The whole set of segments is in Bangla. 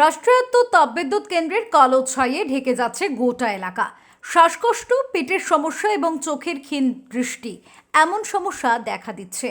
রাষ্ট্রায়ত্ত তাপবিদ্যুৎ কেন্দ্রের কালো ছাইয়ে ঢেকে যাচ্ছে গোটা এলাকা। শ্বাসকষ্ট, পেটের সমস্যা এবং চোখের ক্ষীণ দৃষ্টি এমন সমস্যা দেখা দিচ্ছে।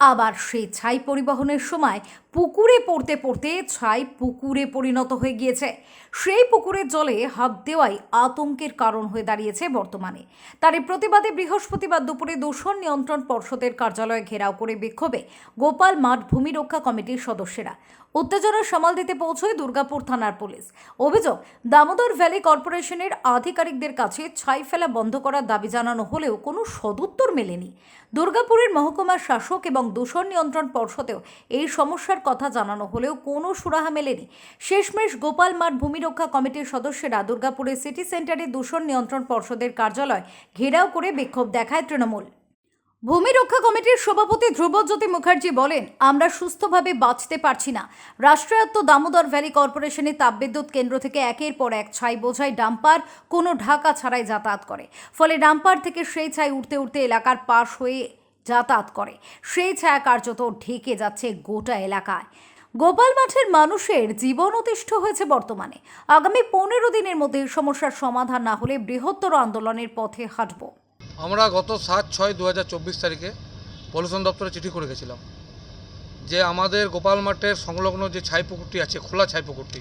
আবার সেই ছাই পরিবহনের সময় পুকুরে পড়তে পড়তে ছাই পুকুরে পরিণত হয়ে গিয়েছে। সেই পুকুরের জলে হাত দেওয়াই আতঙ্কের কারণ হয়ে দাঁড়িয়েছে বর্তমানে। তারই প্রতিবাদে বৃহস্পতিবার দুপুরে দূষণ নিয়ন্ত্রণ পর্ষদের কার্যালয়ে ঘেরাও করে বিক্ষোভে গোপাল মাঠ ভূমি রক্ষা কমিটির সদস্যরা। উত্তেজনা সামাল দিতে পৌঁছয় দুর্গাপুর থানার পুলিশ। অভিযোগ, দামোদর ভ্যালি কর্পোরেশনের আধিকারিকদের কাছে ছাই ফেলা বন্ধ করার দাবি জানানো হলেও কোনো সদুত্তর মেলেনি। দুর্গাপুরের মহকুমার শাসক এবং দূষণ নিয়ন্ত্রণ পর্ষদেও এই সমস্যার কথা জানানো হলেও কোনো সুরাহা মেলেনি। শেষমেশ গোপাল মাঠ ভূমি রক্ষা কমিটির সদস্যরা দুর্গাপুরের সিটি সেন্টারে দূষণ নিয়ন্ত্রণ পর্ষদের কার্যালয় ঘেরাও করে বিক্ষোভ দেখায় তৃণমূল। ভূমি রক্ষা কমিটির সভাপতি ধ্রুবজ্যোতি মুখার্জি বলেন, আমরা সুস্থভাবে বাঁচতে পারছি না। রাষ্ট্রায়ত্ত দামোদর ভ্যালি কর্পোরেশনের তাপবিদ্যুৎ কেন্দ্র থেকে একের পর এক ছাই বোঝাই ডাম্পার, কোনো ঢাকা ছাড়াই যাতায়াত করে। ফলে ডাম্পার থেকে সেই ছাই উঠতে উঠতে এলাকার পাশ হয়ে যাতায়াত করে। সেই ছায়া কার্যত ঢেকে যাচ্ছে গোটা এলাকায়। গোপাল মাঠের মানুষের জীবন অতিষ্ঠ হয়েছে বর্তমানে। আগামী পনেরো দিনের মধ্যে সমস্যার সমাধান না হলে বৃহত্তর আন্দোলনের পথে হাঁটব। আমরা গত সাত ছয় দু তারিখে পলিউশন দপ্তরে চিঠি করে গেছিলাম যে আমাদের গোপাল মাঠের সংলগ্ন যে ছাই পুকুরটি আছে, খোলা ছাই পুকুরটি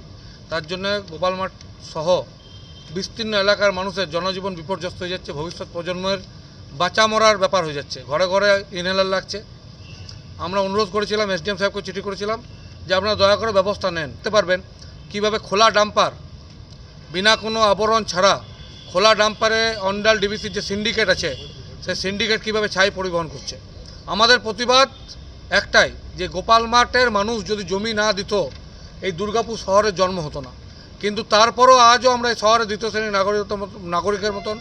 তার জন্য গোপাল মাঠ সহ বিস্তীর্ণ এলাকার মানুষের জনজীবন বিপর্যস্ত হয়ে যাচ্ছে। ভবিষ্যৎ প্রজন্মের বাঁচা মরার ব্যাপার হয়ে যাচ্ছে। ঘরে ঘরে ইনহেলার লাগছে। আমরা অনুরোধ করেছিলাম এসডিএম সাহেবকে চিঠি করেছিলাম যে আপনারা দয়া করে ব্যবস্থা নেন। নিতে পারবেন কীভাবে খোলা ডাম্পার, বিনা কোনো আবরণ ছাড়া খোলা ডাম্পারে অন্ডাল ডিবিসির যে সিন্ডিকেট আছে, সেই সিন্ডিকেট কীভাবে ছাই পরিবহন করছে। আমাদের প্রতিবাদ একটাই যে গোপাল মাঠের মানুষ যদি জমি না দিত, এই দুর্গাপুর শহরের জন্ম হতো না। কিন্তু তারপরও আজও আমরা এই শহরে দ্বিতীয় শ্রেণির নাগরিক নাগরিকের মতন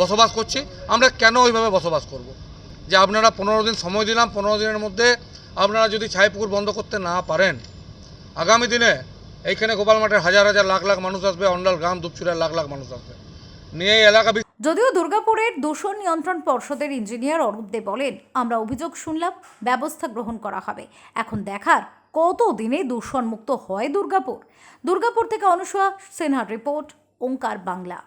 বসবাস করছি, আমরা কেন ওইভাবে বসবাস করব। যে আপনারা পনেরো দিন সময় দিলাম, পনেরো দিনের মধ্যে আপনারা যদি ছাই পুকুর বন্ধ করতে না পারেন, আগামী দিনে এইখানে গোপাল মাঠের হাজার হাজার লাখ লাখ মানুষ আসবে, অন্ডাল গ্রাম দুপচুরের লাখ লাখ মানুষ আসবে। নিয়ে এলাকা যদিও দুর্গাপুরের দূষণ নিয়ন্ত্রণ পর্ষদের ইঞ্জিনিয়ার অরূপ দে বলেন, আমরা অভিযোগ শুনলাম, ব্যবস্থা গ্রহণ করা হবে। এখন দেখার কত দিনে দূষণমুক্ত হয় দুর্গাপুর? দুর্গাপুর থেকে অনুসূয়া সিনহার রিপোর্ট, ওঙ্কার বাংলা।